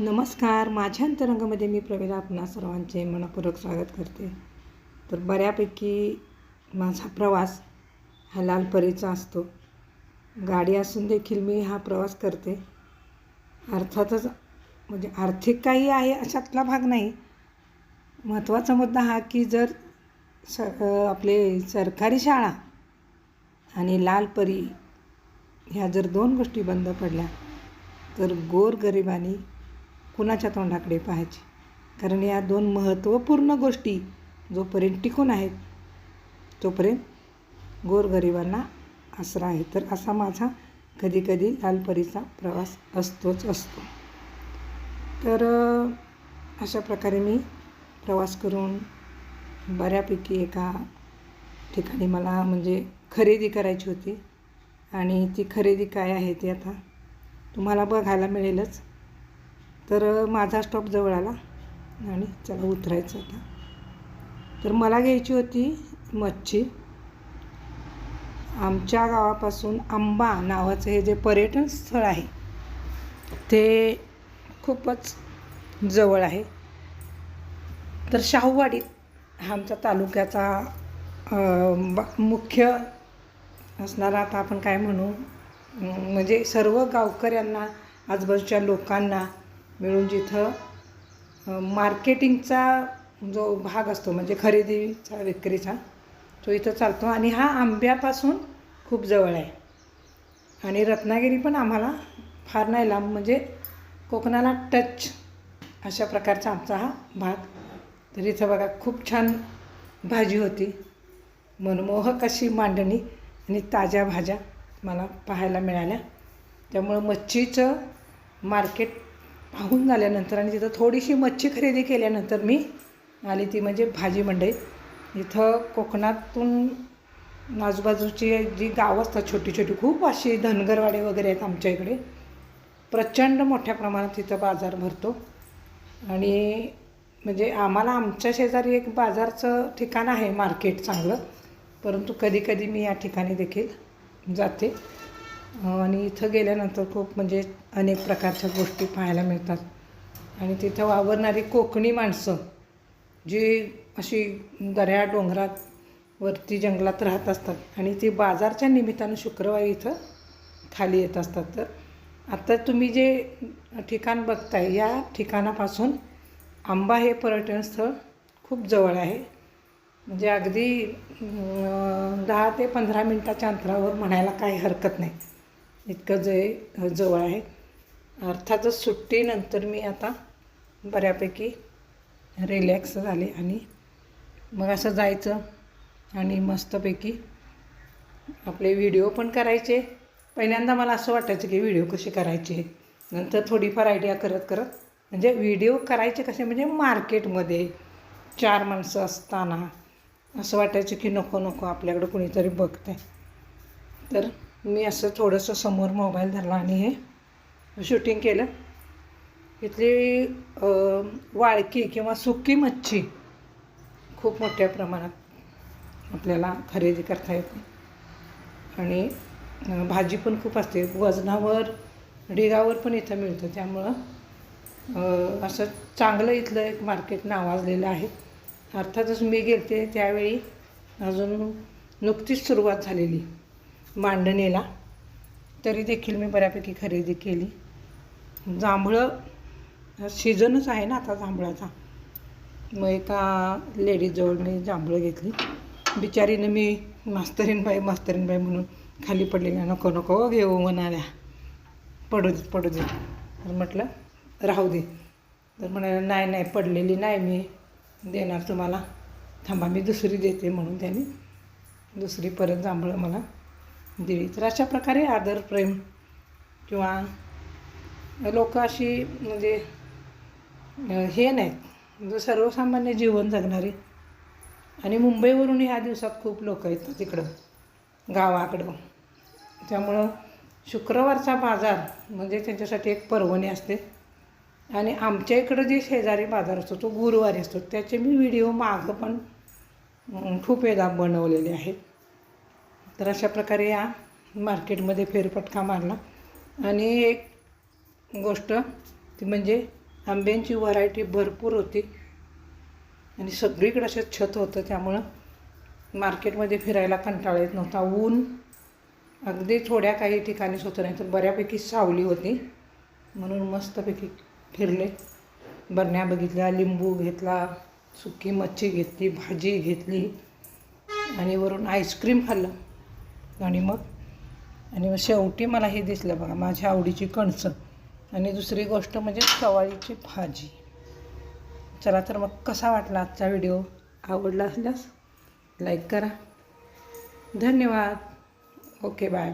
नमस्कार. माझ्या अंतरंगामध्ये मी प्रवीणा आपणा सर्वांचे मनपूर्वक स्वागत करते. तर बऱ्यापैकी माझा प्रवास हा लाल परीचा असतो. गाडी असून देखील मी हा प्रवास करते. अर्थातच म्हणजे आर्थिक काही आहे अशातला भाग नाही. महत्त्वाचा मुद्दा हा की जर स आपले सरकारी शाळा आणि लाल परी ह्या जर दोन गोष्टी बंद पडल्या तर गोरगरिबांनी कुणाच्या तोंडाकडे पाहायची? कारण या दोन महत्त्वपूर्ण गोष्टी जोपर्यंत टिकून आहेत तोपर्यंत गोरगरिबांना आसरा आहे. तर असा माझा कधीकधी लालपरीचा प्रवास असतोच असतो. तर अशा प्रकारे मी प्रवास करून बऱ्यापैकी एका ठिकाणी मला म्हणजे खरेदी करायची होती. आणि ती खरेदी काय आहे ती आता तुम्हाला बघायला मिळेलच. तर माझा स्टॉप जवळ आला आणि चला उतरायचं आता. तर मला घ्यायची होती मच्छी. आमच्या गावापासून आंबा नावाचं हे जे पर्यटन स्थळ आहे ते खूपच जवळ आहे. तर शाहूवाडीत हा आमच्या तालुक्याचा ब- मुख्य असणारा आता आपण काय म्हणू म्हणजे सर्व गावकऱ्यांना आजूबाजूच्या लोकांना मिळून जिथं मार्केटिंगचा जो भाग असतो म्हणजे खरेदीचा विक्रीचा तो इथं चालतो. आणि हा आंब्यापासून खूप जवळ आहे. आणि रत्नागिरी पण आम्हाला फार नाही लांब म्हणजे कोकणाला टच अशा प्रकारचा आमचा हा भाग. तर इथं बघा खूप छान भाजी होती. मनमोहक अशी मांडणी आणि ताज्या भाज्या मला पाहायला मिळाल्या. त्यामुळं मच्छीचं मार्केट पाहून झाल्यानंतर आणि तिथं थोडीशी मच्छी खरेदी केल्यानंतर मी आली ती म्हणजे भाजी मंडईत इथं कोकणातून आजूबाजूची जी गावं असतात छोटी छोटी खूप अशी धनगरवाडे वगैरे आहेत आमच्या इकडे. प्रचंड मोठ्या प्रमाणात तिथं बाजार भरतो. आणि म्हणजे आम्हाला आमच्या शेजारी एक बाजारचं ठिकाण आहे मार्केट चांगलं परंतु कधी कधी मी या ठिकाणी देखील जाते. आणि इथं गेल्यानंतर खूप म्हणजे अनेक प्रकारच्या गोष्टी पाहायला मिळतात. आणि तिथं वावरणारी कोकणी माणसं जी अशी दऱ्या डोंगरात वरती जंगलात राहत असतात आणि ती बाजारच्या निमित्तानं शुक्रवारी इथं खाली येत असतात. तर आता तुम्ही जे ठिकाण बघताय या ठिकाणापासून आंबा हे पर्यटन स्थळ खूप जवळ आहे. म्हणजे अगदी दहा ते पंधरा मिनटाच्या अंतरावर म्हणायला काही हरकत नाही. इतकं जे जवळ आहे. अर्थातच सुट्टीनंतर मी आता बऱ्यापैकी रिलॅक्स झाले आणि मग असं जायचं आणि मस्तपैकी आपले व्हिडिओ पण करायचे. पहिल्यांदा मला असं वाटायचं की व्हिडिओ कसे करायचे नंतर थोडीफार आयडिया करत करत म्हणजे व्हिडिओ करायचे कसे म्हणजे मार्केटमध्ये चार माणसं असताना असं वाटायचं की नको नको आपल्याकडं कुणीतरी बघतंय. तर मी असं थोडंसं समोर मोबाईल धरला आणि हे शूटिंग केलं. इथली वाळकी किंवा सुकी मच्छी खूप मोठ्या प्रमाणात आपल्याला खरेदी करता येते. आणि भाजी पण खूप असते. वजनावर ढिगावर पण इथं मिळतं. त्यामुळं असं चांगलं इथलं एक मार्केट नावाजलेलं आहे. अर्थातच मी गेलते त्यावेळी अजून नुकतीच सुरुवात झालेली. मांडणीला. तरी देखील मी बऱ्यापैकी खरेदी केली. जांभळं सीझनच आहे ना आता जांभळाचा. मग एका लेडीजजवळ मी जांभळं घेतली. बिचारीनं मी मास्तरीनबाई मास्तरीनबाई म्हणून खाली पडलेल्या नको नको हो, घेऊ म्हणाल्या. पडू देत पडू देत तर म्हटलं राहू दे. तर म्हणाल्या नाही नाही पडलेली नाही मी देणार तुम्हाला. थांबा मी दुसरी देते म्हणून त्याने दुसरी परत जांभळं मला दिली तर अशा प्रकारे आदर प्रेम किंवा लोक अशी म्हणजे हे नाहीत. म्हणजे सर्वसामान्य जीवन जगणारी. आणि मुंबईवरून ह्या दिवसात खूप लोक येतात तिकडं गावाकडं. त्यामुळं शुक्रवारचा बाजार म्हणजे त्यांच्यासाठी एक पर्वणी असते. आणि आमच्या इकडं जे शेजारी बाजार असतो तो गुरुवारी असतो. त्याचे मी व्हिडिओ मागं पण खूप वेळा बनवलेले आहेत. तर अशा प्रकारे या मार्केटमध्ये फेरफटका मारला. आणि एक गोष्ट ती म्हणजे आंब्यांची व्हरायटी भरपूर होती. आणि सगळीकडे असं छत होतं त्यामुळं मार्केटमध्ये फिरायला कंटाळा येत नव्हता. ऊन अगदी थोड्या काही ठिकाणीच होतं नाही तर बऱ्यापैकी सावली होती. म्हणून मस्तपैकी फिरले. बरण्या बघितल्या लिंबू घेतला सुकी मच्छी घेतली भाजी घेतली आणि वरून आईस्क्रीम खाल्लं. आणि मग आणि मग शेवटी मला हे दिसलं बघा माझ्या आवडीची कणसं. आणि दुसरी गोष्ट म्हणजे सवाळीची भाजी. चला तर मग कसा वाटला आजचा व्हिडिओ? आवडला असल्यास लाईक करा. धन्यवाद. Okay bye.